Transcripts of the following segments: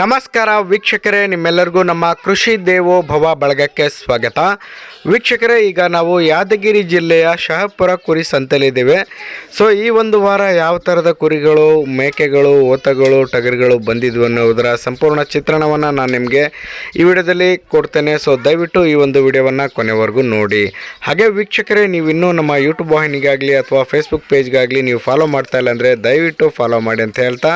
ನಮಸ್ಕಾರ ವೀಕ್ಷಕರೇ, ನಿಮ್ಮೆಲ್ಲರಿಗೂ ನಮ್ಮ ಕೃಷಿ ದೇವೋ ಭವ ಬಳಗಕ್ಕೆ ಸ್ವಾಗತ. ವೀಕ್ಷಕರೇ, ಈಗ ನಾವು ಯಾದಗಿರಿ ಜಿಲ್ಲೆಯ ಶಹಪುರ ಕುರಿ ಸಂತೆಲಿದ್ದೇವೆ ಸೊ ಈ ಒಂದು ವಾರ ಯಾವ ಥರದ ಕುರಿಗಳು, ಮೇಕೆಗಳು, ಓತಗಳು, ಟಗರುಗಳು ಬಂದಿದ್ವು ಅನ್ನೋದರ ಸಂಪೂರ್ಣ ಚಿತ್ರಣವನ್ನು ನಾನು ನಿಮಗೆ ಈ ವಿಡಿಯೋದಲ್ಲಿ ಕೊಡ್ತೇನೆ. ಸೊ ದಯವಿಟ್ಟು ಈ ಒಂದು ವಿಡಿಯೋವನ್ನು ಕೊನೆವರೆಗೂ ನೋಡಿ. ಹಾಗೆ ವೀಕ್ಷಕರೇ ನೀವು ಇನ್ನೂ ನಮ್ಮ ಯೂಟ್ಯೂಬ್ ವಾಹಿನಿಗಾಗಲಿ ಅಥವಾ ಫೇಸ್ಬುಕ್ ಪೇಜ್ಗಾಗಲಿ ನೀವು ಫಾಲೋ ಮಾಡ್ತಾ ಇಲ್ಲ ಅಂದರೆ ದಯವಿಟ್ಟು ಫಾಲೋ ಮಾಡಿ ಅಂತ ಹೇಳ್ತಾ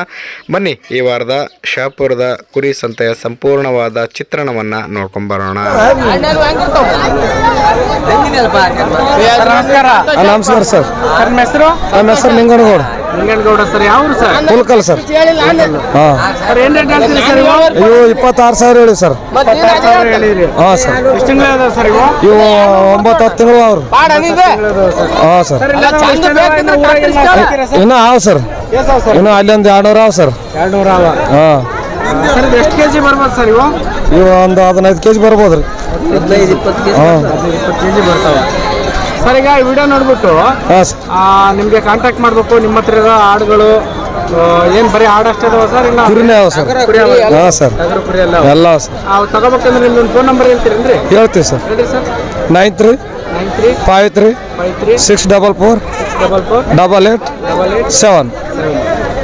ಬನ್ನಿ ಈ ವಾರದ ಶಹಪುರದ ಕುರಿ ಸಂತೆಯ ಸಂಪೂರ್ಣವಾದ ಚಿತ್ರಣವನ್ನ ನೋಡ್ಕೊಂಡ್ಬರೋಣ ನಮಸ್ಕಾರ. ಸರ್. ಸರ್ ನಿಮ್ಮ ಹೆಸರು? ನಮ್ಮ ಹೆಸರು ನಿಂಗನಗೌಡ ನಿಂಗನಗೌಡ ಸರ್ ಯಾವ ಸರ್? ಕುಲ್ಕಲ್ ಸರ್. ಹಾಂ. ಸರ್ ಏನ್ ರೇಟ್ ಹೇಳ್ತೀರಿ ಸರ್ ಇವು? ಇವು ಇಪ್ಪತ್ತಾರು ಸಾವಿರ ಹೇಳಿ ಸರ್. ಇಪ್ಪತ್ತಾರು ಸಾವಿರ ಹೇಳಿರಿ. ಹಾಂ ಸರ್. ಎಷ್ಟು ತಿಂಗಳು ಅದಾವ ಸರ್ ಇವು? ಇವು ಒಂಬತ್ತು ಹತ್ತು ತಿಂಗಳು ಅವ್ರು. ಹಾಂ ಸರ್. ಇನ್ನು ಊರಾಗೆಲ್ಲ ಸರ್? ಇನ್ನೂ ಅಲ್ಲಿ ಸರ್. ಎಸ್ ಅವ ಸರ್? ಅಲ್ಲೊಂದು ಎರಡು ನೂರ ಹಾಂ. ಸರ್ ಇದು ಎಷ್ಟು ಕೆಜಿ ಬರ್ಬೋದು ಸರ್ ಇವು? ಇವು ಒಂದು ಹದಿನೈದು ಕೆ ಜಿ ಬರ್ಬೋದು ರೀ. ಹಾಂ. ಇಪ್ಪತ್ತು ಕೆಜಿ ಬರ್ತಾವ. ಸರ್ ಈಗ ಈ ವಿಡಿಯೋ ನೋಡ್ಬಿಟ್ಟು ಹಾಂ ಸರ್. ನಿಮ್ಗೆ ಕಾಂಟ್ಯಾಕ್ಟ್ ಮಾಡಬೇಕು ನಿಮ್ಮ ಹತ್ರ ಇರೋ ಹಾಡುಗಳು ಏನು ಬರೀ ಹಾಡಷ್ಟೇ ಅಷ್ಟೇ ಅದಾವ ಸರ್ ಇಲ್ಲ? ಕುರಿನೇ ಅವ ಸರ್. ಕುರಿ ಅವ? ಹಾಂ ಸರ್. ಟಗರು ಕುರಿ ಎಲ್ಲ ಎಲ್ಲ ಅವ ಸರ್. ಅವು ತಗೋಬೇಕಂದ್ರೆ ನಿಮ್ದೊಂದು ಫೋನ್ ನಂಬರ್ ಹೇಳ್ತೀರೇನ್ರಿ? ಹೇಳ್ತೀವಿ ಸರ್. ಹೇಳ್ರಿ sir. Nine three nine three five three five three six double four double four double eight double eight seven.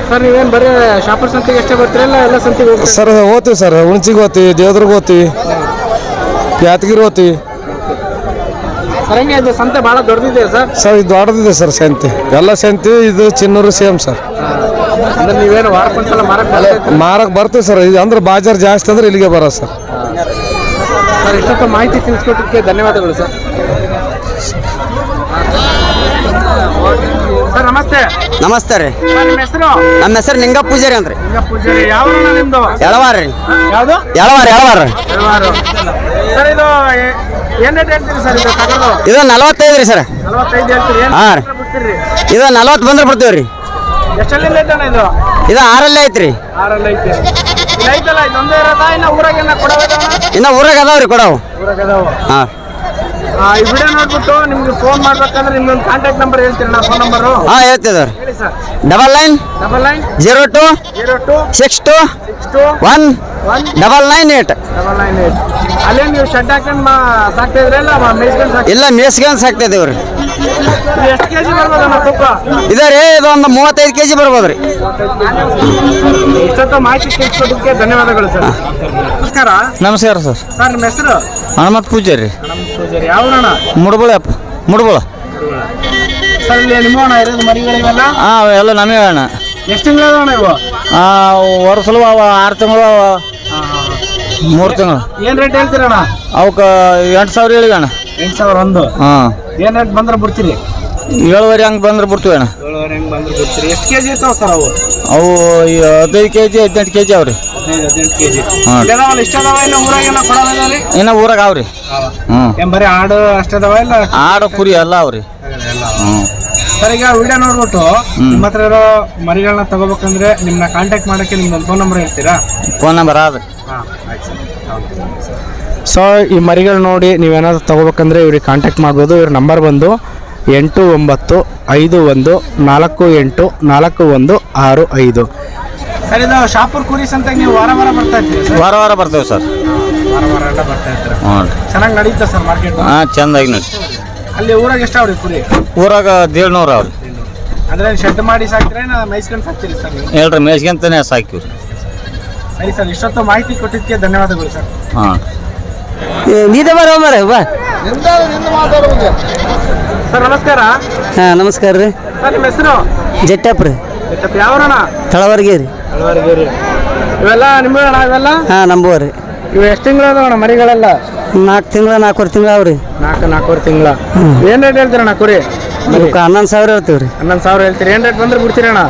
Sir ನೀವೇನು ಬರೀ ಶಾಪರ್ ಸಂತಿಗೆ ಅಷ್ಟೇ ಬರ್ತೀರಲ್ಲ ಎಲ್ಲ ಸಂತಿಗೆ ಹೋಗ್ತೀರಾ? ಸರ್ ಓದ್ತೀವಿ ಸರ್. ಹುಣಸಿಗೆ ಓದ್ತೀವಿ ದೇವ್ರಿಗೆ ಓದ್ತೀವಿ ಯಾತಗಿರಿ ಓದ್ತೀವಿ ಸರ್ ಹೆಂಗೆ ಇದು ಸಂತೆ ಭಾಳ ದೊಡ್ಡದಿದೆ ಸರ್? ಸರ್ ಇದು ದೊಡ್ಡದಿದೆ ಸರ್ ಸಂತಿ. ಎಲ್ಲ ಸಂತಿ ಇದು ಚಿನ್ನೂರು ಸೇಮ್ ಸರ್. ಅಂದ್ರೆ ನೀವೇನು ವಾರಕ್ಕೊಂದ್ಸಲ ಮಾರಕ್ಕೆ ಬರ್ತಾ ಮಾರಕ್ ಬರ್ತೀವಿ ಸರ್. ಇದು ಅಂದ್ರೆ ಬಾಜಾರ್ ಜಾಸ್ತಿ ಅಂದ್ರೆ ಇಲ್ಲಿಗೆ ಬರೋದು ಸರ್. ಸರ್ ಇಷ್ಟೊತ್ತು ಮಾಹಿತಿ ತಿಳಿಸ್ಕೊಟ್ಟಿದ್ದಕ್ಕೆ ಧನ್ಯವಾದಗಳು ಸರ್. ನಮಸ್ತೆ. ನಮಸ್ತೆ ರೀ. ನಿಮ್ಮ ಹೆಸರು? ನಮ್ಮ ಹೆಸರು ನಿಂಗ ಪೂಜಾರಿ ಅಂದ್ರಿ. ಈಗ ಪೂಜಾರಿ. ಯಾವ ಊರಣ್ಣ ನಿಮ್ದು? ಎಳವಾರ ರೀ. ಯಾವುದು? ಎಳವಾರ ಎಳವಾರ ಹಲವಾರು ಸರ್ ಇದು ಏ- ಏನ್ ರೇಟ್ ಹೇಳ್ತೀರಿ ಸರ್ ಇದು ತಗೊಂಡು ಇದು ನಲವತ್ತೈದು ರೀ ಸರ್. ನಲವತ್ತೈದು ಹೇಳ್ತೀರಿ. ಏನು ಹಾಂ ರೀ. ಬಿಡ್ತೀರಿ? ಇದು ನಲವತ್ತು ಬಂದ್ರೆ ಬಿಡ್ತೀವಿ ರೀ. ಎಷ್ಟಲ್ಲಿಂದ ಐತಣ್ಣ ಇದು? ಇದು ಆರಲ್ಲೇ ಐತ್ರಿ. ಆರಲ್ಲಿ ಐತೆ. ಇಲ್ಲಿ ಐತಲ್ಲ ಇದೊಂದೇ ಇರೋದಾ? ಇನ್ನ ಊರಾಗೆಲ್ಲ ಕೊಡೋದಣ್ಣ ಇನ್ನು ಊರಾಗ ಅದಾವ ರೀ ಕೊಡವು. ಊರಾಗ ಅದಾವ. ಹಾಂ. ಈ ವಿಡಿಯೋ ನೋಡ್ಬಿಟ್ಟು ನಿಮ್ಗೆ ಫೋನ್ ಮಾಡ್ಬೇಕಂದ್ರೆ ನಿಮ್ದೊಂದು ಕಾಂಟ್ಯಾಕ್ಟ್ ನಂಬರ್ ಹೇಳ್ತೀರಿ ಫೋನ್ ನಂಬರು ಹಾಂ ಹೇಳ್ತೀವಿ ರೀ ಹೇಳಿ sir. Double nine double nine zero two zero two six two six two one one double nine eight double nine eight ಅಲ್ಲೇ ನೀವು ಶೆಡ್ ಹಾಕೊಂಡು ಮಾ ಸಾಕ್ತಾ ಇದ್ರಲ್ಲ ಮೇಯ್ಸ್ಕೊಂಡು ಸಾಕ್ತಾ ಇಲ್ಲ ಮೇಸ್ಗೆನ್ ಸಾಕ್ತಿದ್ದೇವೆ ರೀ. ಇದು ಎಷ್ಟು ಕೆ ಜಿ ಬರ್ಬೋದಣ್ಣ ತೂಕ ಇದೆ ರೀ ಇದು ಒಂದು ಮೂವತ್ತೈದು ಕೆ ಜಿ ಬರ್ಬೋದು ರೀ. ಇಷ್ಟೊತ್ತು ಮಾಹಿತಿ ತಿಳಿಸ್ಕೊಡೋದಕ್ಕೆ ಧನ್ಯವಾದಗಳು ಸರ್. ನಮಸ್ಕಾರ. ನಮಸ್ಕಾರ ಸರ್. ಸರ್ ನಿಮ್ಮ ಹೆಸರು? ಹನುಮತ್ ಪೂಜಾರಿ ರೀ? ನಮ್ಮ ಪೂಜಾರಿ ಯಾವ್ರಣ್ಣ ಮುಡ್ಬಳಪ್ಪ ಮುಡ್ಬಳ ಸರ್ ಇಲ್ಲಿ ನಿಮ್ಮ ಅಣ್ಣ ಇರೋದು ಮರಿಗಳಿವೆಲ್ಲ? ಹಾಂ ಎಲ್ಲ ನಮಗೆ ಅಣ್ಣ. ಎಷ್ಟು ತಿಂಗಳು ಅಣ್ಣ ಇವು? ವರ್ಷಲು ಅವ ಆರು ತಿಂಗಳು ಅವ. ಮೂರು ತಿಂಗಳು. ಏನು ರೇಟ್ ಹೇಳ್ತೀರಣ್ಣ ಅವಕ್ಕೆ ಎಂಟು ಸಾವಿರ ಹೇಳಿ ಅಣ್ಣ. ಎಂಟು ಸಾವಿರ ಒಂದು? ಹಾಂ. ಏನು ರೇಟ್ ಬಂದ್ರೆ ಬಿಡ್ತೀರಿ? ಏಳುವರೆ ಹಂಗೆ ಬಂದ್ರೆ ಬಿಡ್ತೀವಿ ಅಣ್ಣ. ಏಳುವರೆ ಹಂಗೆ ಬಂದ್ರೆ ಬಿಡ್ತೀರಿ. ಎಷ್ಟು ಕೆ ಜಿ ಇರ್ತಾವೆ ಸರ್ ಅವು? ಅವು ಹದಿನೈದು ಕೆ ಜಿ ಹದಿನೆಂಟು ಕೆ ಜಿ ಅವ್ರಿ ಹದಿನೈದು ಹದಿನೆಂಟು ಕೆ ಜಿ ಹಾಂ. ಇದಾವಲ್ಲ ಇಷ್ಟ ಅದಾವ ಇಲ್ಲ ಊರಾಗೆಲ್ಲ ಕೊಡೋದಿಲ್ಲ ರೀ ಇನ್ನು ಊರಾಗ ಅವ್ರಿ. ಹ್ಞೂ ಏನ್ ಬರೀ ಆಡು ಅಷ್ಟೇ ಅದಾವ ಇಲ್ಲ? ಆಡು ಕುರಿ ಎಲ್ಲ ಅವ್ರಿ. ಹ್ಞೂ ಸರ್ ಈಗ ವಿಡಿಯೋ ನೋಡ್ಬಿಟ್ಟು ನಿಮ್ಮ ಹತ್ರ ಇರೋ ಮರಿಗಳನ್ನ ತಗೋಬೇಕಂದ್ರೆ ನಿಮ್ಮನ್ನ ಕಾಂಟ್ಯಾಕ್ಟ್ ಮಾಡಕ್ಕೆ ನಿಮ್ದೊಂದು ಫೋನ್ ನಂಬರ್ ಹೇಳ್ತೀರಾ? ಫೋನ್ ನಂಬರ್ ಆದ್ರಿ. ಸೊ ಈ ಮರಿಗಳು ನೋಡಿ ನೀವೇನಾದ್ರು ತಗೋಬೇಕಂದ್ರೆ ಇವ್ರಿಗೆ ಕಾಂಟ್ಯಾಕ್ಟ್ ಮಾಡ್ಬೋದು. ಇವ್ರ ನಂಬರ್ ಬಂದು ಎಂಟು ಒಂಬತ್ತು ಐದು ಒಂದು ನಾಲ್ಕು ಎಂಟು ನಾಲ್ಕು ಒಂದು ಆರು ಐದು. ಸರ್ ಇದು ಶಾಪುರ್ ಕುರಿ ಅಂತ ನೀವು ವಾರ ವಾರ ಬರ್ತಾ ಇರ್ತೀರಿ ಸರ್? ವಾರ ವಾರ ಬರ್ತೇವೆ ಸರ್. ವಾರ ವಾರ ಎಲ್ಲ ಬರ್ತಾ ಇರ್ತೀರ ಹ್ಞೂ ರೀ. ಚೆನ್ನಾಗಿ ನಡೀತಾ ಸರ್ ಮಾರ್ಕೆಟ್ ಹಾಂ ಚಂದಾಗಿ ನೋಡಿ ಅಲ್ಲಿ ಊರಾಗ ಎಷ್ಟು ಅವ್ರಿ ಕುರಿ? ಊರಾಗ ದೇಳ್ನೂರು ಅವ್ರಿ. ಅಂದ್ರೆ ಶೆಡ್ ಮಾಡಿ ಸಾಕ್ತೀರಾ ನಾ ಮೇಯ್ಸ್ಕೊಂಡು ಸಾಕ್ತೀರಿ ಸರ್ ನೀವು? ಹೇಳ್ರಿ ಮೇಸ್ಗೆಂತಾನೆ ಸಾಕಿವ್ರಿ ಸರಿ ಸರ್ ಇಷ್ಟೊತ್ತು ಮಾಹಿತಿ ಕೊಟ್ಟಿದ್ದಕ್ಕೆ ಧನ್ಯವಾದಗಳು ಸರ್. ಹಾಂ. ನೀದೇ ಬರೋ ಮರ ಬಾ. ಸರ್ ನಮಸ್ಕಾರ. ಹಾಂ ನಮಸ್ಕಾರ ರೀ. ಸರ್ ನಿಮ್ಮ ಹೆಸರು? ಜಟ್ಟಪ್ಪ ರೀ. ಯಾವರಣ ತಳವರ್ಗೆ ರೀ ಇವೆಲ್ಲ ನಿಮ್ಮ ಇವೆಲ್ಲ? ಹಾಂ ನಂಬುವ ರೀ ಇವು ಎಷ್ಟು ತಿಂಗಳು ಅದಾವಣ್ಣ ಮರಿಗಳೆಲ್ಲ? ನಾಲ್ಕು ತಿಂಗಳ ನಾಲ್ಕೂವರೆ ತಿಂಗಳು ಅವ್ರಿ ನಾಲ್ಕು ನಾಲ್ಕೂವರೆ ತಿಂಗಳ. ಏನು ರೇಟ್ ಹೇಳ್ತೀರಣ್ಣ ಕುರಿ? ಇವಕ್ಕೆ ಹನ್ನೊಂದು ಸಾವಿರ ಹೇಳ್ತೀವಿ ರೀ ಹನ್ನೊಂದು ಸಾವಿರ ಹೇಳ್ತೀರಿ. ಏನು ರೇಟ್ ಬಂದ್ರೆ ಬಿಡ್ತೀರಣ್ಣ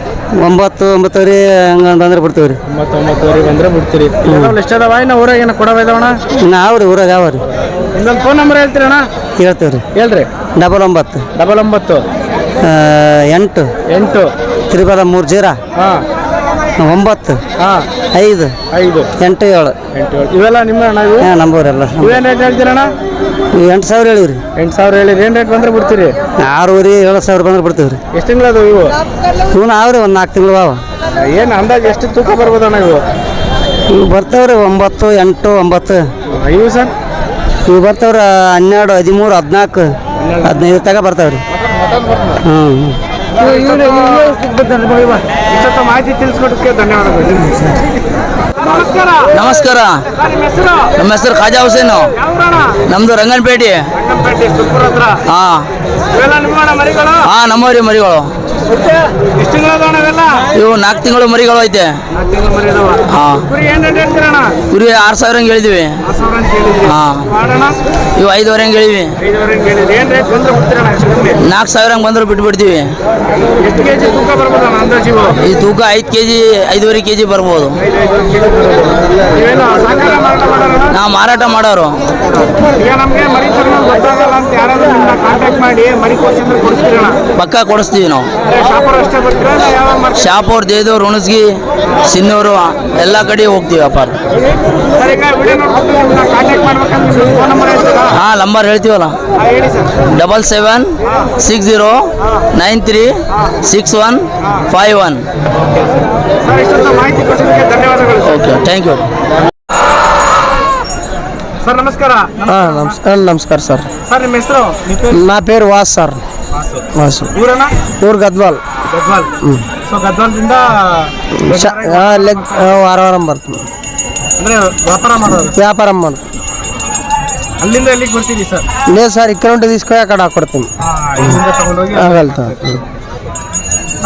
ಒಂಬತ್ತು ಒಂಬತ್ತುವರೆ ಹಂಗೆ ಬಂದ್ರೆ ಬಿಡ್ತೀವಿ ರೀ ಒಂಬತ್ತು ಒಂಬತ್ತುವರೆ ಬಂದ್ರೆ ಬಿಡ್ತೀರಿ. ಇವೆಲ್ಲ ಎಷ್ಟು ಅದಾವ? ಇನ್ನು ಊರಾಗ ಏನು ಕೊಡವ ಇದಾವಣ ನಾವು ರೀ ಊರಾಗ ಯಾವ ರೀ ಇನ್ನೊಂದು ಫೋನ್ ನಂಬರ್ ಹೇಳ್ತೀರಣ್ಣ ಹೇಳ್ತೀವಿ ರೀ ಹೇಳ್ರಿ. ಡಬಲ್ ಒಂಬತ್ತು. ಡಬಲ್ ಒಂಬತ್ತು. ಎಂಟು. ಎಂಟು. ತ್ರಿಬಲ ಮೂರು ಜೀರಾ? ಹಾಂ. ಒಂಬತ್ತು. ಹಾಂ. ಐದು. ಐದು. ಎಂಟು ಏಳು. ಎಂಟು ಏಳು. ಇವೆಲ್ಲ ನಿಮ್ಮ ಅಣ್ಣ ಇವು? ಹಾಂ ನಂಬೂರೆಲ್ಲ ಇವೇನು ರೇಟ್ ಹೇಳ್ತೀರಣ್ಣ? ಎಂಟು ಸಾವಿರ ಹೇಳಿವ್ರಿ. ಎಂಟು ಸಾವಿರ ಹೇಳಿ ಏನು ರೇಟ್ ಬಂದ್ರೆ ಬಿಡ್ತೀರಿ? ಆರೂವರೆ ಏಳು ಸಾವಿರ ಬಂದ್ರೆ ಬಿಡ್ತೀವಿ ರೀ ಎಷ್ಟು ತಿಂಗಳು ಅದು ಇವು? ಇವನು ಅವ್ರಿ ಒಂದು ನಾಲ್ಕು ತಿಂಗಳು ಅವ ಏನು ಅಂದಾಜು ಎಷ್ಟು ತೂಕ ಬರ್ಬೋದಣ್ಣ ಇವು? ಇವು ಬರ್ತಾವ್ರಿ ಒಂಬತ್ತು ಎಂಟು ಒಂಬತ್ತು. ಇವು ಸರ್? ಇವು ಬರ್ತಾವ್ರಿ ಹನ್ನೆರಡು ಹದಿಮೂರು ಹದಿನಾಲ್ಕು ಹದಿನೈದು ತಗ ಬರ್ತಾವ್ರಿ. ಹ್ಞೂ ಇಷ್ಟೊತ್ತು ಮಾಹಿತಿ ತಿಳಿಸ್ಕೊಡಕ್ಕೆ ಧನ್ಯವಾದಗಳು ನಮಸ್ಕಾರ ನಮಸ್ಕಾರ ನಿಮ್ಮ ಹೆಸರು ಖಾಜಾ ಹುಸೇನು. ನಮ್ದು ರಂಗನಪೇಟೆ. ಹಾ. ಹಾ ನಮ್ಮವರಿ ಮರಿಗಳು. ಇವು ನಾಲ್ಕು ತಿಂಗಳು ಮರಿಗಳು ಐತೆ. ಹಾ. ಕುರಿ ಆರ್ ಸಾವಿರ ಹಂಗೆ ಹೇಳಿದ್ವಿ. ಹಾ. ಇವು ಐದುವರೆ ಹಂಗೆ ಹೇಳಿವಿ ನಾಲ್ಕು ಸಾವಿರ ಹಂಗೆ ಬಂದ್ರೆ ಬಿಟ್ಬಿಡ್ತೀವಿ. ಈ ತೂಕ ಐದು ಕೆ ಜಿ ಐದುವರೆ ಕೆ ಜಿ ಬರ್ಬೋದು. ನಾವು ಮಾರಾಟ ಮಾಡೋರು. ಪಕ್ಕ ಕೊಡಿಸ್ತೀವಿ ನಾವು. ಶಾಪರ್ ಅಷ್ಟೇ ಬರ್ತೀರಾ? ಇಲ್ಲ ಯಾವ ಮಾರ್ಕೆಟ್ ಶಾಪೂರ್ ದೇದೂರು ಹುಣಸ್ಗಿ ಸಿನ್ನೂರು ಎಲ್ಲ ಕಡೆ ಹೋಗ್ತೀವಿ ವ್ಯಾಪಾರ ಸರ್ ಈಗ ವಿಡಿಯೋ ನೋಡ್ಕೊಂಡು ನಿಮ್ಮನ್ನ ಕಾಂಟ್ಯಾಕ್ಟ್ ಮಾಡ್ಬೇಕಂದ್ರೆ ಫೋನ್ ನಂಬರ್ ಹೇಳ್ತೀರಾ? ಹಾಂ ನಂಬರ್ ಹೇಳ್ತೀವಲ್ಲ? ಹಾ, ಹೇಳಿ sir. Double seven six zero nine three six one five one. Okay thank you. Sir ನಮಸ್ಕಾರ. ಹಾಂ ನಮಸ್ಕಾರ ನಮಸ್ಕಾರ ಸರ್. ಸರ್ ನಿಮ್ಮ ಹೆಸರು? ನಾ ಪೇರು ವಾಸ್ ಸರ್. ವಾಸು ಊರಣ್ಣ ಊರು ಗದ್ವಾಲ್ ಗದ್ವಾಲ್ ಸೊ ಗದ್ವಾಲ್ದಿಂದ ಚ ಲೆಗ್ ವಾರ ವಾರ ಬರ್ತೀನಿ ಅಂದ್ರೆ ವ್ಯಾಪಾರ ಮಾಡೋದು ವ್ಯಾಪಾರ ಮಾಡಿ ಅಲ್ಲಿಂದ ಎಲ್ಲಿಗೆ ಬರ್ತೀವಿ ಸರ್ లేదు సార్ ఇక్కడ ఉంటే తీసుకొని అక్కడ కొడుతుంది ಇಲ್ಲಿಂದ ತಗೊಂಡೋಗಿ వెళ్తాం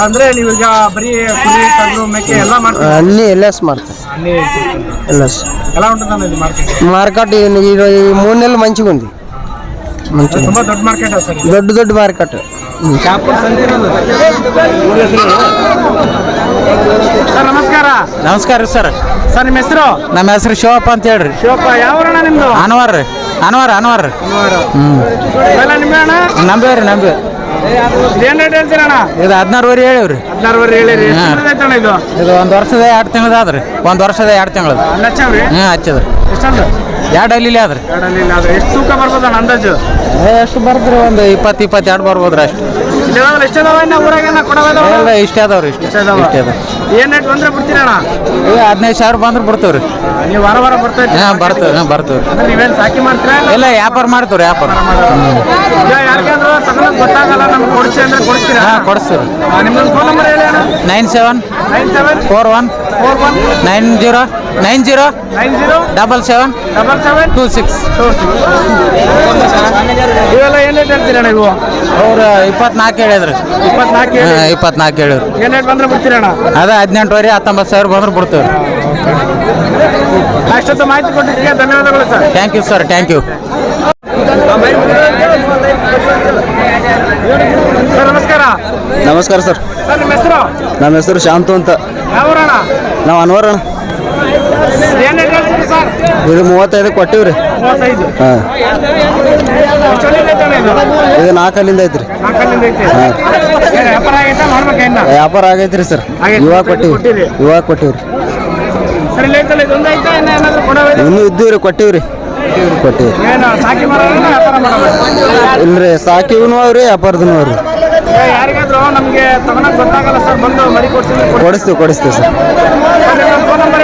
ಅಂದ್ರೆ ನೀವು ಈಗ ಬರೀ ಕುರಿ ಟಗರು ಮೇಕೆ ಎಲ್ಲ ಮಾಡ್ತೀವಿ అన్నీ వెళ్ళేసి మారుతాం ಅಲ್ಲಿ వెళ్ళేసి ఎలా ఉంటుందన్న ఇది మార్కెట్ మార్కెట్ ఈ ఈ- ఈ మూడు నెలలు మంచిగా ఉంది ದೊಡ್ಡ ದೊಡ್ಡ ಮಾರ್ಕೆಟ್ ಸರ್ ನಮಸ್ಕಾರ. ನಮಸ್ಕಾರ ಸರ್. ಸರ್ ನಿಮ್ಮ ಹೆಸರು? ನಮ್ಮ ಹೆಸರು ಶಿವಪ್ಪ ಅಂತ ಹೇಳ್ರಿ. ಶಿವಪ್ಪ ಯಾವ ಅಣ್ಣ ನಿಮ್ದು? ಅನ್ವಾರ್ ರೀ. ಅನ್ವಾರ್ ಹ್ಮ್. ನಂಬೇರಿ ನಂಬೇರಿ ಏನ್ ರೇಟ್ ಹೇಳ್ತೀರಣ್ಣ? ಇದು ಹದಿನಾರುವರೆ ಹೇಳಿವ್ರಿ. ಹದಿನಾರುವರೆ ಹೇಳಿರಿ. ಎಷ್ಟು ಐತಣ್ಣ ಇದು? ಇದು ಒಂದು ವರ್ಷದ ಎರಡು ತಿಂಗಳದ ಆದ್ರಿ. ಒಂದು ವರ್ಷದ ಎರಡು ತಿಂಗಳದ ಹಚ್ಚವ್ರಿ ಹ್ಞೂ ಹಚ್ಚದ್ರಿ. ಎರಡು ಅಲ್ಲಿ ಆದ್ರಿ. ಎರಡಲ್ಲಿ ಇಲ್ಲ ಅದು ಎಷ್ಟು ತೂಕ ಬರ್ಬೋದಣ್ಣ ಅಂದಾಜು? ಎಷ್ಟು ಬರ್ದ್ರಿ ಒಂದು ಇಪ್ಪತ್ತು ಇಪ್ಪತ್ತೆರಡು ಬರ್ಬೋದ್ರಿ ಅಷ್ಟು. ಎಷ್ಟು ಅದಾವ ಇನ್ನ ಊರಾಗೆಲ್ಲ ಕೊಡವದಾವ ಎಲ್ಲ ಇಷ್ಟ ಅದಾವ್ರಿ ಇಷ್ಟ. ಇಷ್ಟ ಅದಾವ? ಇಷ್ಟ ಅದಾವ ಏನ್ ರೇಟ್ ಬಂದ್ರೆ ಬಿಡ್ತೀರಣ್ಣ? ಈಗ ಹದಿನೈದು ಸಾವಿರ ಬಂದ್ರೆ ಬಿಡ್ತೇವ್ರಿ. ನೀವು ವಾರ ವಾರ ಬರ್ತಾ ಇದ್ದೀರಿ ಹಾಂ ಬರ್ತೇವೆ ಹಾಂ ಬರ್ತೇವ್ರಿ. ಅಂದ್ರೆ ನೀವೇನ್ ಸಾಕಿ ಮಾಡ್ತೀರಾ ಇಲ್ಲ? ಎಲ್ಲ ವ್ಯಾಪಾರ ಮಾಡ್ತೇವ್ರಿ ವ್ಯಾಪಾರ. ಈಗ ಯಾರಿಗಾದ್ರೂ ತಗೊಳಕ್ ಗೊತ್ತಾಗಲ್ಲ ನಮ್ಗೆ ಕೊಡಿಸಿ ಅಂದ್ರೆ ಕೊಡ್ತೀರಾ? ಹಾಂ ಕೊಡಿಸ್ತೀವಿ ನಿಮ್ಮ ನಿಮ್ಮೊಂದು ಫೋನ್ ನಂಬರ್ ಹೇಳಿ ಅಣ್ಣ. Nine seven nine seven four one four one nine zero nine zero nine zero double seven double seven two six. ಇವೆಲ್ಲ ಏನ್ ರೇಟ್ ಹೇಳ್ತೀರಣ್ಣ ಇವು? ಅವ್ರು ಇಪ್ಪತ್ನಾಲ್ಕು ಹೇಳಿದ್ರು. ಇಪ್ಪತ್ನಾಲ್ಕು ಇಪ್ಪತ್ನಾಲ್ಕು ಹೇಳಿದ್ರು. ಏನ್ ರೇಟ್ ಬಂದ್ರೆ ಬಿಡ್ತೀರಣ್ಣ? ಅದೇ ಹದಿನೆಂಟುವರೆ ಹತ್ತೊಂಬತ್ತು ಸಾವಿರ ಬಂದ್ರೆ ಬಿಡ್ತೀವಿ. ಅಷ್ಟೊತ್ತು ಮಾಹಿತಿ ಕೊಟ್ಟಿದ್ದಕ್ಕೆ ಧನ್ಯವಾದಗಳು sir. Thank you sir thank you sir ನಮಸ್ಕಾರ. ನಮಸ್ಕಾರ ಸರ್. ಸರ್ ನಿಮ್ಮ ಹೆಸರು? ನಮ್ಮ ಹೆಸರು ಶಾಂತು ಅಂತ. ನಾವು ಅನ್ವರ್ ಅಣ್ಣ ಏನ್ ರೇಟ್ ಹೇಳ್ತೀರಿ ಸರ್ ಇದು ಮೂವತ್ತೈದು ಕೊಟ್ಟಿವ್ರಿ ರೀ. ಹಾಂ. ಇದು? ನಾಲ್ಕಲ್ಲಿಂದ ಐತ್ರಿ. ವ್ಯಾಪಾರ ಆಗೈತ್ರಿ ಸರ್. ಇವಾಗ ಕೊಟ್ಟಿವ್ರಿ ಕೊಟ್ಟಿವಿ ಇವಾಗ ಕೊಟ್ಟಿವ್ರಿ ಇನ್ನ ಇದ್ದೀವ್ರಿ ಕೊಟ್ಟಿವ್ರಿ ಕೊಟ್ಟಿವ್ರಿ ಇಲ್ರಿ ಸಾಕಿವ್ನು ಅವ್ರಿ ವ್ಯಾಪಾರದೂ ಅವ್ರಿ ಯಾರಿಗಾದ್ರೂ ನಮಗೆ ತಗೊಳಕ್ ಗೊತ್ತಾಗಲ್ಲ ಸರ್ ಬಂದು ಮರಿ ಕೊಡ್ಸಿದ್ರೆ ಕೊಡಿಸ್ತೀವಿ ಕೊಡಿಸ್ತೀವಿ ಸರ್. ಫೋನ್ ನಂಬರ್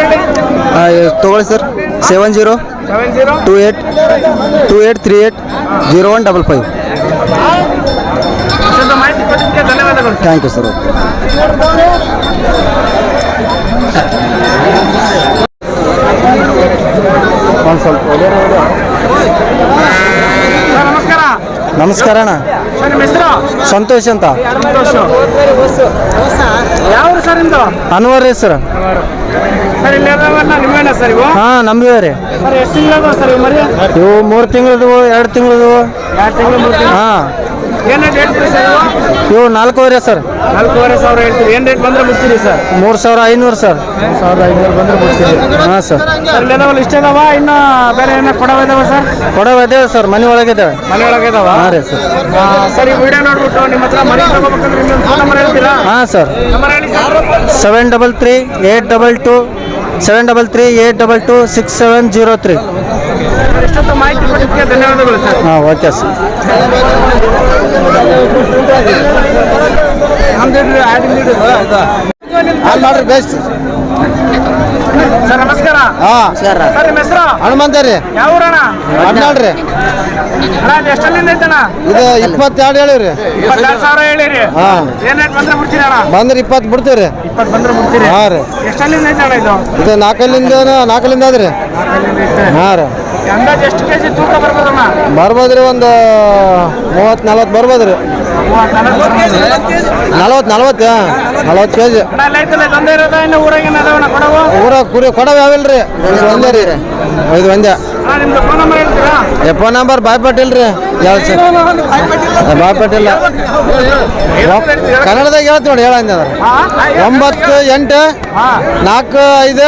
ತೊಗೊಳ್ಳಿ sir. Seven zero seven zero two eight two eight three eight zero one double five ಮಾಹಿತಿ ಕೊಟ್ಟಿದ್ದಕ್ಕೆ ಧನ್ಯವಾದಗಳು ಥ್ಯಾಂಕ್ ಯು ಸರ್ ಒಂದು ಸ್ವಲ್ಪ ಸರ್ ನಮಸ್ಕಾರ. ನಮಸ್ಕಾರ ಅಣ್ಣ. ಸಂತೋಷ್ ಅಂತ. ಸಂತೋಷ್ ಯಾವ ಸರ್ ನಿಮ್ದು? ಅನ್ವರ್ ರೀ ಸರ್. ಸರ್ ನಿಮ್ಮೇನ ಸರ್ ಇವು? ಹಾಂ ನಮ್ದು ರೀ ಸರ್ ಎಷ್ಟು ತಿಂಗಳು ಸರ್ ಇವು ಮರಿ ಇವು ಮೂರು ತಿಂಗಳದು ಎರಡು ತಿಂಗಳದು ಎರಡು ತಿಂಗಳು ಮೂರು ತಿಂಗಳು? ಹಾಂ. ಏನು ರೇಟ್ ಹೇಳ್ತೀರಿ ಸರ್ ಇವು ಇವು ನಾಲ್ಕೂವರೆ ಸರ್. ನಾಲ್ಕೂವರೆ ಸಾವಿರ ಹೇಳ್ತೀರಿ. ಏನು ರೇಟ್ ಬಂದ್ರೆ ಮುಚ್ಚಿರಿ ಸರ್? ಮೂರು ಸಾವಿರ ಐನೂರು ಸರ್. ಸಾವಿರದ ಐನೂರು ಬಂದ್ರೆ ಮುಚ್ಚಿರಿ ಹಾಂ ಸರ್. ಇಷ್ಟ ಅದಾವ ಇನ್ನು ಬೇರೆ ಏನೋ ಕೊಡವ ಇದಾವ ಸರ್? ಕೊಡವ ಇದಾವೆ ಸರ್ ಮನೆ ಒಳಗೆ ಇದಾವೆ ಮನೆ ಒಳಗೆ ಇದಾವ? ಹಾಂ ರೀ ಸರ್. ಸರ್ ಈ ವಿಡಿಯೋ ನೋಡ್ಬಿಟ್ಟು ನಿಮ್ಮ ಹತ್ರ ಮನೆ ತಗೋಬೇಕಂದ್ರೆ ಫೋನ್ ನಂಬರ್ ಹೇಳ್ತೀರಾ? ಹಾಂ ಸರ್. ನಂಬರ್ ಹೇಳಿ sir. Seven double three eight double two seven double three eight double two six seven zero three. ಎಷ್ಟೊತ್ತು ಮಾಹಿತಿ ಕೊಟ್ಟಿದ್ದಕ್ಕೆ ಧನ್ಯವಾದಗಳು ಸರ್. ಹಾಂ ಓಕೆ ಸರ್. ಅಲ್ಲಿ ಮಾಡ್ರಿ ಬೆಸ್ಟ್ ಸರ್ ನಮಸ್ಕಾರ. ಹಾಂ. ಸರ್ ಸರ್ ನಿಮ್ಮ ಹೆಸರು? ಹನುಮಂತ ರೀ. ಯಾವ ಊರಣ್ಣ ಹದಿನಾರು ಅಣ್ಣ ಎಷ್ಟಲ್ಲಿಂದ ಐತಣ್ಣ ಇದು ಇಪ್ಪತ್ತೆರಡು ಇಪ್ಪತ್ತೆರಡು ಸಾವಿರ ಹೇಳಿರಿ. ಹಾಂ. ಏನ್ ರೇಟ್ ಬಂದ್ರೆ ಬಿಡ್ತೀರಿ ಅಣ್ಣ? ಬಂದ್ರೆ ಇಪ್ಪತ್ತು ಬಂದ್ರೆ ಬಿಡ್ತೀರಿ? ಹಾಂ ರೀ. ಎಷ್ಟಲ್ಲಿಂದ ಇದು? ಇದು ನಾಲ್ಕಲ್ಲಿಂದ ನಾಲ್ಕಲ್ಲಿಂದ ಅದ್ರಿ ಹಾಂ ರೀ. ಅಂದಾಜು ಎಷ್ಟು ಕೆಜಿ ತೂಕ ಬರ್ಬೋದಣ್ಣ ಬರ್ಬೋದ್ರಿ ಒಂದು ಮೂವತ್ತು ನಲ್ವತ್ತು ಬರ್ಬೋದ್ರಿ. ನಲ್ವತ್ತು ನಲ್ವತ್ತು ನಲ್ವತ್ತು ಕೆ ಜಿ ಅಣ್ಣ ಅಲ್ಲಿ ಐತಲ್ಲ ಇದೊಂದೇ ಇರೋದ? ಇನ್ನು ಊರಾಗ ಕುರಿ ಕೊಡವ ಯಾವಿಲ್ರಿ? ಒಂದೇ ರೀ. ಇದು ಒಂದೇ. ಫೋನ್ ನಂಬರ್ ಹೇಳ್ತೀರಾ? ಎಪ್ಪ ನಂಬರ್ ಬಾಯ್ ಪಟೇಲ್ ರೀ. ಯಾವ ಸರ್? ಬಾಯ್ ಪಟೇಲ್ ಕನ್ನಡದಾಗ ಹೇಳ್ತೀವಿ ನೋಡಿ ಹೇಳ ಅಂದ್ರ. ಒಂಬತ್ತು ಎಂಟು ನಾಲ್ಕು ಐದು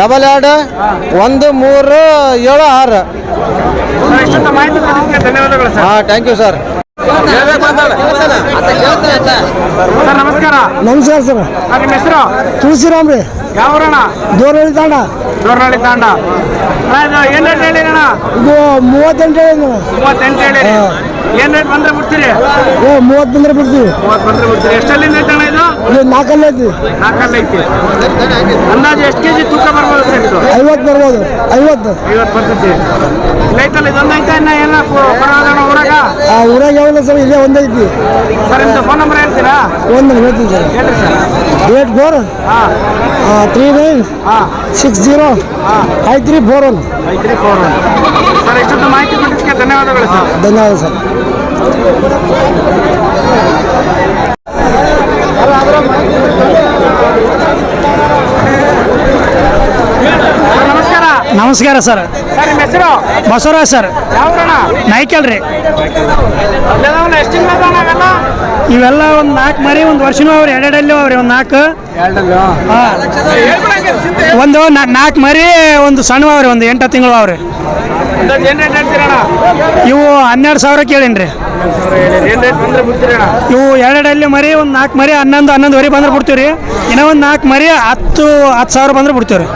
ಡಬಲ್ ಎರಡು ಒಂದು ಮೂರು ಏಳು ಆರು. ಸರ್ ಮಾಹಿತಿ ಕೊಟ್ಟಿದ್ದಕ್ಕೆ ಧನ್ಯವಾದಗಳು ಸರ್. ಹಾಂ ಥ್ಯಾಂಕ್ ಯು ಸರ್ ಸರ್ ನಮಸ್ಕಾರ. ನಮಸ್ಕಾರ ಸರ್. ಸರ್ ನಿಮ್ಮ ಹೆಸರು? ತುಳಸಿರಾಮ್ ರೀ. ಯಾವ ದೂರ ದೂರಹಳ್ಳಿ ತಾಂಡ ದೂರನಳ್ಳಿ ತಾಂಡ. ಅಣ್ಣ ಏನ್ ರೇಟ್ ಹೇಳಿರಣ್ಣ ಇದು ಮೂವತ್ತೆಂಟು ಹೇಳಿ ಮೂವತ್ತೆಂಟು ಹೇಳಿರಿ ಏನ್ ರೇಟ್ ಬಂದ್ರೆ ಬಿಡ್ತೀರಿ? ಮೂವತ್ತು ಬಂದ್ರೆ ಬಿಡ್ತೀವಿ. ಮೂವತ್ತು ಬಂದ್ರೆ ಬಿಡ್ತೀರಿ. ಎಷ್ಟಲ್ಲಿ ಅಣ್ಣ ಇದು? ಇದು ನಾಲ್ಕಲ್ಲಿ ಐತಿ. ನಾಲ್ಕಲ್ಲಿ ಐತಿ. ಅಂದಾಜು ಎಷ್ಟು ಕೆಜಿ ತೂಕ ಬರ್ಬೋದು ಸರ್ ಇದು? ಐವತ್ತು ಬರ್ಬೋದು. ಐವತ್ತು. ಐವತ್ತು ಬರ್ತೈತಿ. ರೈತಲ್ಲಿ ಇದೊಂದು ಐತೆ ಇನ್ನ ಏನ ಬರೋದಣ್ಣ ಊರಾಗ? ಆ ಊರಾಗ ಯಾವಲ್ಲ ಸರ್ ಇಲ್ಲೇ ಒಂದೈತಿ ಸರ್ ನಿಮ್ದು ಫೋನ್ ನಂಬರ್ ಹೇಳ್ತೀರಾ? ಒಂದು ಹೇಳ್ತೀನಿ ಸರ್. ಹೇಳ್ರಿ sir. Eight four three nine six zero five three four one sir ಇಷ್ಟೊಂದು ಮಾಹಿತಿ ಕೊಟ್ಟಿದ್ದಕ್ಕೆ ಧನ್ಯವಾದಗಳು ಸರ್. ಧನ್ಯವಾದ ಸರ್. ಸರ್ ನಮಸ್ಕಾರ ಸರ್. ಸರ್ ನಿಮ್ಮ ಹೆಸರು? ಬಸವರಾಜ್ ಸರ್. ಯಾವ ಊರಣ್ಣ ನಾಯ್ಕಲ್ ರೀ. ಎಷ್ಟು ಇವೆಲ್ಲ? ಒಂದು ನಾಲ್ಕು ಮರಿ ಒಂದು ವರ್ಷನೂ ಅವ್ರಿ ಎರಡೆರಡಲ್ಲಿ ಅವ್ರಿ ಒಂದು ನಾಲ್ಕು. ಒಂದು ನಾಲ್ಕು ಮರಿ ಒಂದು ಸಣ್ಣ ಅವ್ರಿ ಒಂದು ಎಂಟು ತಿಂಗಳು ಅವ್ರಿ. ಇವು ಹನ್ನೆರಡು ಸಾವಿರ ಕೇಳೀನಿ ರೀ ಏನು ರೇಟ್ ಬಂದ್ರೆ ಬಿಡ್ತೀರಣ್ಣ? ಇವು ಎರಡಲ್ಲಿ ಮರಿ ಒಂದು ನಾಲ್ಕು ಮರಿ ಹನ್ನೊಂದು ಹನ್ನೊಂದುವರೆ ಬಂದ್ರೆ ಬಿಡ್ತೀವಿ ರೀ ಇನ್ನೂ ಒಂದು ನಾಲ್ಕು ಮರಿ ಹತ್ತು ಹತ್ತು ಸಾವಿರ ಬಂದ್ರೆ ಬಿಡ್ತೀವಿ ರೀ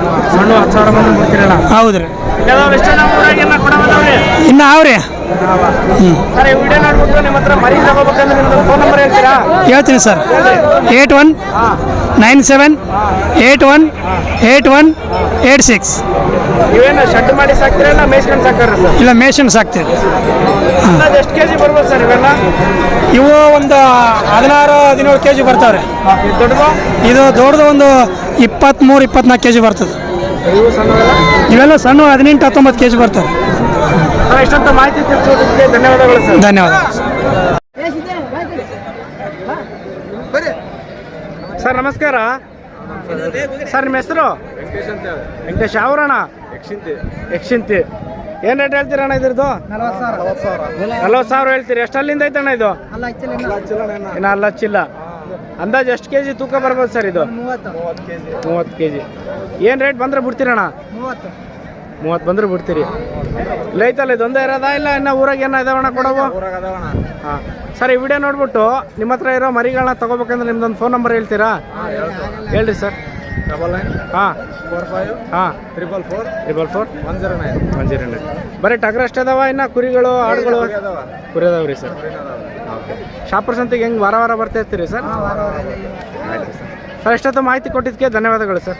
ಹೌದು ರೀ ಇನ್ನು ಅವ್ರಿ. ಹೇಳ್ತೀನಿ sir. Eight one nine seven eight one eight one eight six. ನೀವೇನು ಶೆಡ್ ಮಾಡಿ ಸಾಕ್ತೀರಾ ಇಲ್ಲ ಮೇಯ್ಸ್ಕೊಂಡು ಸಾಕ್ತಾರ ಸರ್? ಇಲ್ಲ ಮೇಷನ್ ಸಾಕ್ತೀವಿ. ಅಂದಾಜು ಎಷ್ಟು ಕೆಜಿ ಬರ್ಬೋದು ಸರ್ ಇವೆಲ್ಲ? ಇವು ಒಂದು ಹದಿನಾರು ಹದಿನೇಳು ಕೆ ಜಿ ಬರ್ತಾವ್ರಿ ಇದು ದೊಡ್ಡದು? ಇದು ದೊಡ್ಡದು ಒಂದು ಇಪ್ಪತ್ತ್ಮೂರು ಇಪ್ಪತ್ನಾಲ್ಕು ಕೆ ಜಿ ಬರ್ತದೆ. ಇವು ಸಣ್ಣವೆಲ್ಲ? ಇವೆಲ್ಲ ಸಣ್ಣ ಹದಿನೆಂಟು ಹತ್ತೊಂಬತ್ತು ಕೆ ಜಿ ಬರ್ತವೆ. ಸರ್ ಇಷ್ಟೊಂದು ಮಾಹಿತಿ ತಿಳಿಸೋದಕ್ಕೆ ಧನ್ಯವಾದಗಳು ಸರ್. ಧನ್ಯವಾದ ಸರ್ ನಮಸ್ಕಾರ. ಸರ್ ನಿಮ್ಮ ಹೆಸರು? ವೆಂಕಟೇಶ್ ಯಾವೂರಣ್ಣ ಯಕ್ಷಿಂತಿ ಏನು ರೇಟ್ ಹೇಳ್ತೀರ ಅಣ್ಣ ಇದ್ರದ್ದು? ನಲ್ವತ್ತು ಸಾವಿರ. ಹೇಳ್ತೀರಿ. ಎಷ್ಟಲ್ಲಿಂದ ಐತಣ್ಣ ಇದು? ಇನ್ನು. ಅಲ್ಲ ಹಚ್ಚಿಲ್ಲ ಅಂದಾಜು ಎಷ್ಟು ಕೆ ಜಿ ತೂಕ ಬರ್ಬೋದು ಸರ್ ಇದು? ಮೂವತ್ತು. ಕೆ ಜಿ ಏನು ರೇಟ್ ಬಂದ್ರೆ ಬಿಡ್ತೀರಣ್ಣ ಮೂವತ್ತು. ಬಂದ್ರೆ ಬಿಡ್ತೀರಿ. ಲೈತಲ್ಲ ಇದೊಂದೇ ಇರೋದಾ ಇಲ್ಲ ಇನ್ನ ಊರಾಗ ಏನೋ ಇದಾವಣ್ಣ ಕೊಡವು ಹಾಂ. ಸರ್ ಈ ವಿಡಿಯೋ ನೋಡ್ಬಿಟ್ಟು ನಿಮ್ಮ ಹತ್ರ ಇರೋ ಮರಿಗಳನ್ನ ತಗೋಬೇಕಂದ್ರೆ ನಿಮ್ದೊಂದು ಫೋನ್ ನಂಬರ್ ಹೇಳ್ತೀರಾ? ಹೇಳ್ರಿ ಸರ್. ಡಬಲ್ ನೈನ್ ಹಾಂ. ಫೋರ್ ಫೈವ್ ಹಾಂ. Triple four triple four one zero nine one zero nine ಬರೀ ಟಗರ್ ಅಷ್ಟೇ ಅದಾವ? ಇನ್ನು ಕುರಿಗಳು ಆಡುಗಳು? ಕುರಿ ಅದಾವ. ರೀ ಸರ್. ಓಕೆ. ಶಾಪುರ್ ಸಂತಿಗೆ ಹೆಂಗೆ ವಾರ ವಾರ ಬರ್ತಾ ಇರ್ತೀರಿ ಸರ್ ಸರ್. ಸರ್ ಎಷ್ಟೊತ್ತು ಮಾಹಿತಿ ಕೊಟ್ಟಿದ್ದಕ್ಕೆ ಧನ್ಯವಾದಗಳು ಸರ್.